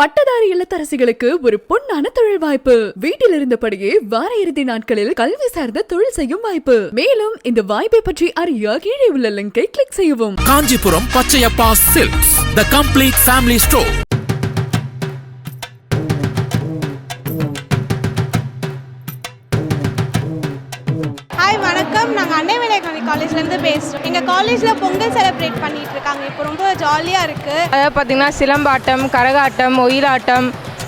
பட்டதாரி இல்லத்தரசிகளுக்கு ஒரு பொன்னான தொழில் வாய்ப்பு. வீட்டில் இருந்தபடியே வார இறுதி நாட்களில் கல்வி சார்ந்த தொழில் செய்யும் வாய்ப்பு. மேலும் இந்த வாய்ப்பை பற்றி அறிய கீழே உள்ள லிங்கை கிளிக் செய்யவும். Kanchipuram Pachaiyappa silks the complete family store Vinayagar காலேஜ்லேருந்து பேசுகிறோம் எங்கள் காலேஜில் பொங்கல் செலிப்ரேட் பண்ணிட்டு இருக்காங்க. இப்போ ரொம்ப ஜாலியாக இருக்குது அதாவது பார்த்திங்கன்னா சிலம்பாட்டம் கரகாட்டம் ஒயிலாட்டம்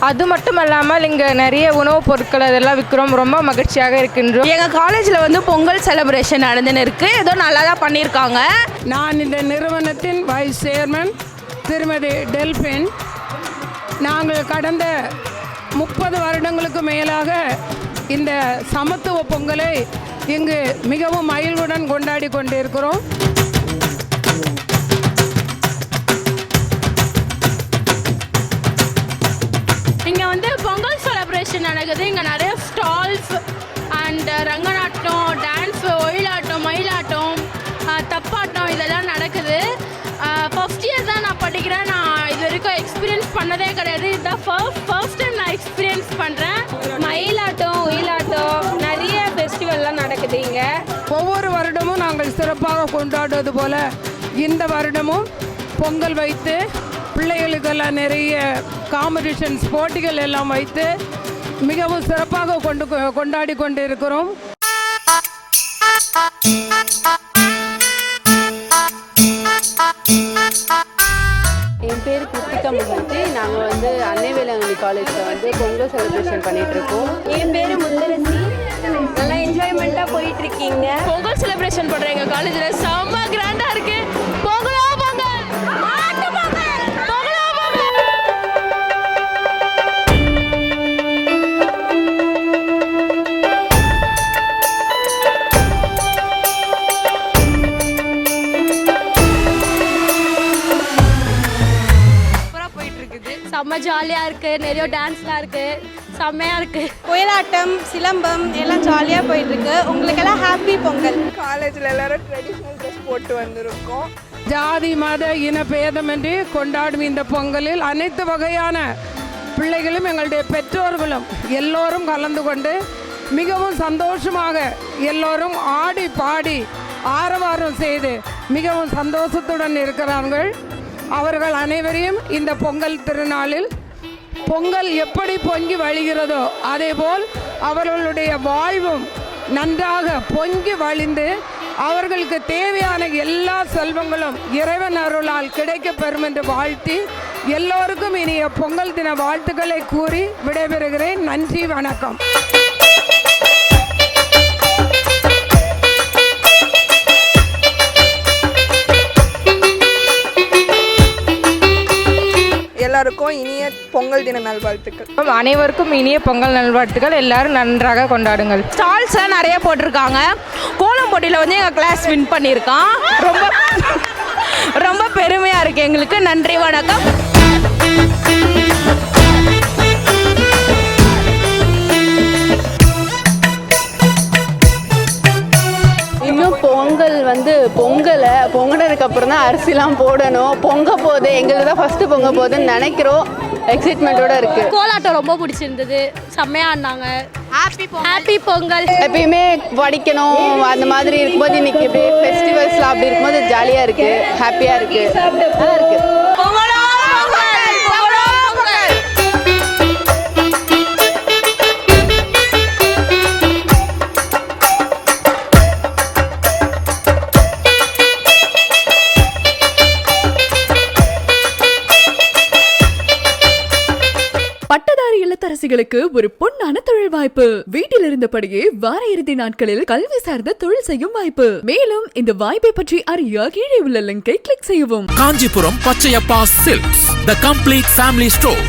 அது மட்டும் இல்லாமல் இங்கே நிறைய உணவுப் பொருட்கள் அதெல்லாம் விற்கிறோம் ரொம்ப மகிழ்ச்சியாக இருக்கின்றோம். எங்கள் காலேஜில் வந்து பொங்கல் செலிப்ரேஷன் நடந்துன்னு இருக்கு. ஏதோ நல்லா தான் பண்ணியிருக்காங்க. நான் இந்த நிறுவனத்தின் வைஸ் சேர்மன் திருமதி டெல்பின். நாங்கள் கடந்த முப்பது வருடங்களுக்கு மேலாக இந்த சமத்துவ பொங்கலை இங்கு மிகவும் மகிழ்வுடன் கொண்டாடி கொண்டிருக்கிறோம். இங்கே வந்து பொங்கல் செலப்ரேஷன் நடக்குது. இங்கே நிறைய ஸ்டால்ஸ் அண்ட் ரங்கநாட்டம் டான்ஸ் ஒயிலாட்டம் மயிலாட்டம் தப்பாட்டம் இதெல்லாம் நடக்குது. ஃபஸ்ட் இயர் தான் நான் படிக்கிறேன். நான் இது வரைக்கும் எக்ஸ்பீரியன்ஸ் பண்ணதே கிடையாது. இதுதான் ஃபர்ஸ்ட் ஃபர்ஸ்ட் டைம் நான் எக்ஸ்பீரியன்ஸ் பண்ணுறேன் கொண்டாடுவது போல இந்த வருடமும் பொங்கல் வைத்து பிள்ளைகளுக்கெல்லாம் நிறைய காம்படிஷன்ஸ் போட்டிகள் எல்லாம் வைத்து மிகவும் சிறப்பாக கொண்டு கொண்டாடி கொண்டிருக்கிறோம். என் பேர் கிருத்திகா முகர்ஜி நாங்கள் வந்து அன்னை வேளாங்கண்ணி காலேஜில் வந்து பொங்கல் செலிப்ரேஷன் பண்ணிட்டு இருக்கோம். என் பேர் முத்தரசி. நல்லா என்ஜாய்மெண்ட்டாக போயிட்டு இருக்கீங்க. பொங்கல் செலிப்ரேஷன் பண்ணுறேன் எங்கள் காலேஜில் செம்ம ஜாலியாக இருக்குது நிறைய டான்ஸ்லாம் இருக்குது செம்மையாக இருக்குது கோயிலாட்டம் சிலம்பம் எல்லாம் ஜாலியாக போயிட்டுருக்கு. உங்களுக்கெல்லாம் ஹாப்பி பொங்கல். காலேஜில் எல்லாரும் ட்ரெடிஷ்னல் ட்ரெஸ் போட்டு வந்திருக்கோம். ஜாதி மத இன பேதமின்றி கொண்டாடும் இந்த பொங்கலில் அனைத்து வகையான பிள்ளைகளும் எங்களுடைய பெற்றோர்களும் எல்லோரும் கலந்து கொண்டு மிகவும் சந்தோஷமாக எல்லோரும் ஆடி பாடி ஆரவாரம் செய்து மிகவும் சந்தோஷத்துடன் இருக்கிறார்கள். அவர்கள் அனைவரையும் இந்த பொங்கல் திருநாளில் பொங்கல் எப்படி பொங்கி வழிகிறதோ அதேபோல் அவர்களுடைய வாழ்வும் நன்றாக பொங்கி வழிந்து அவர்களுக்கு தேவையான எல்லா செல்வங்களும் இறைவன் அருளால் கிடைக்க பெறும் என்று வாழ்த்தி எல்லோருக்கும் இனிய பொங்கல் தின வாழ்த்துக்களை கூறி விடைபெறுகிறேன். நன்றி வணக்கம். இனிய பொங்கல் தின நல்வாழ்த்துக்கள். அனைவருக்கும் இனிய பொங்கல் நல்வாழ்த்துக்கள். எல்லாரும் நன்றாக கொண்டாடுங்கள். ஸ்டால்ஸ்லாம் நிறைய போட்டிருக்காங்க. கோலம் போட்டியில் வந்து எங்கள் கிளாஸ் வின் பண்ணியிருக்கான். ரொம்ப ரொம்ப பெருமையாக இருக்குது எங்களுக்கு. நன்றி வணக்கம். பொங்கினதுக்கு அப்புறம் தான் அரிசிலாம் போடணும். பொங்க போகுது. எங்களுக்கு தான் ஃபஸ்ட்டு பொங்க போகுதுன்னு நினைக்கிறோம். எக்ஸைட்மெண்ட்டோட இருக்கு. கோலாட்டம் ரொம்ப பிடிச்சிருந்தது. செம்மையாக ஆடினாங்க. Happy happy Pongal. எப்பயுமே படிக்கணும். அந்த மாதிரி இருக்கும்போது இன்னைக்கு இப்படி ஃபெஸ்டிவல்ஸ்லாம் அப்படி இருக்கும்போது ஜாலியாக இருக்கு. ஹாப்பியாக இருக்கு. இல்லத்தரசிகளுக்கு ஒரு பொன்னான தொழில் வாய்ப்பு. வீட்டில் இருந்தபடியே வார இறுதி நாட்களில் கல்வி சார்ந்த தொழில் செய்யும் வாய்ப்பு. மேலும் இந்த வாய்ப்பை பற்றி அறிய கீழே உள்ள லிங்கை கிளிக் செய்யவும். Kanchipuram Pachaiyappa silks the complete family store